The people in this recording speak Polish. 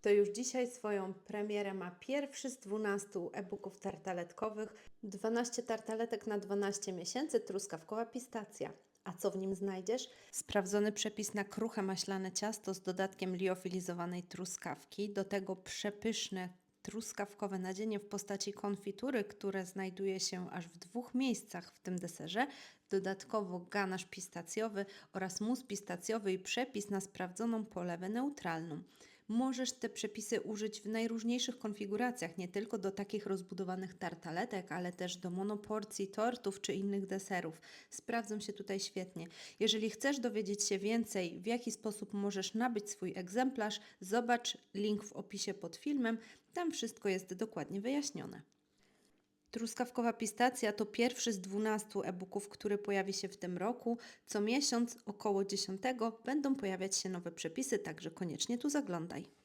to już dzisiaj swoją premierę ma pierwszy z 12 e-booków tartaletkowych. 12 tartaletek na 12 miesięcy, truskawkowa pistacja. A co w nim znajdziesz? Sprawdzony przepis na kruche maślane ciasto z dodatkiem liofilizowanej truskawki, do tego przepyszne truskawkowe nadzienie w postaci konfitury, które znajduje się aż w dwóch miejscach w tym deserze, dodatkowo ganasz pistacjowy oraz mus pistacjowy i przepis na sprawdzoną polewę neutralną. Możesz te przepisy użyć w najróżniejszych konfiguracjach, nie tylko do takich rozbudowanych tartaletek, ale też do monoporcji tortów czy innych deserów. Sprawdzą się tutaj świetnie. Jeżeli chcesz dowiedzieć się więcej, w jaki sposób możesz nabyć swój egzemplarz, zobacz link w opisie pod filmem, tam wszystko jest dokładnie wyjaśnione. Truskawkowa pistacja to pierwszy z 12 e-booków, który pojawi się w tym roku. Co miesiąc, około 10, będą pojawiać się nowe przepisy, także koniecznie tu zaglądaj.